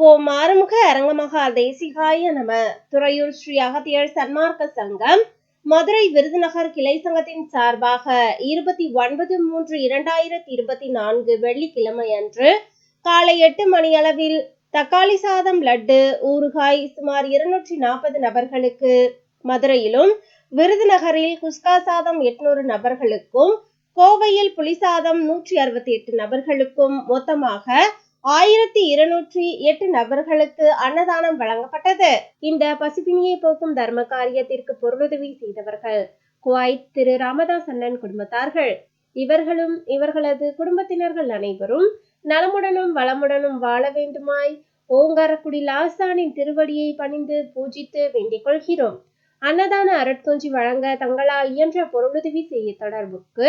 ஓம் ஆறுமுக அரங்கமகா தேசிகாய நம. துறையூர் ஸ்ரீ அகத்தியர் சன்மார்க்க சங்கம். மதுரை விருதுநகர் கிளை சங்கத்தின் சார்பாக இருபத்தி ஒன்பது மூன்று இரண்டாயிரத்தி இருபத்தி நான்கு வெள்ளிக்கிழமை அன்று காலை எட்டு மணியளவில் தக்காளி சாதம் லட்டு ஊறுகாய் சுமார் இருநூற்றி நாற்பது நபர்களுக்கு மதுரையிலும் விருதுநகரில் குஸ்கா சாதம் எட்நூறு நபர்களுக்கும் கோவையில் புலிசாதம் நூற்றி அறுபத்தி எட்டு நபர்களுக்கும் மொத்தமாக ஆயிரத்தி இருநூற்றி எட்டு நபர்களுக்கு அன்னதானம் வழங்கப்பட்டது. இந்த பசிப்பினியை போக்கும் தர்ம காரியத்திற்கு பொருளுதவி செய்தவர்கள் குவைத் திரு ராமதாஸ் அண்ணன் குடும்பத்தார்கள். இவர்களும் இவர்களது குடும்பத்தினர்கள் அனைவரும் நலமுடனும் வளமுடனும் வாழ வேண்டுமாய் ஓங்காரக்குடி லாசானின் திருவடியை பணிந்து பூஜித்து வேண்டிக் கொள்கிறோம். அன்னதான அருட்கொஞ்சி வழங்க தங்களால் இயன்ற பொருளுதவி செய்ய தொடர்புக்கு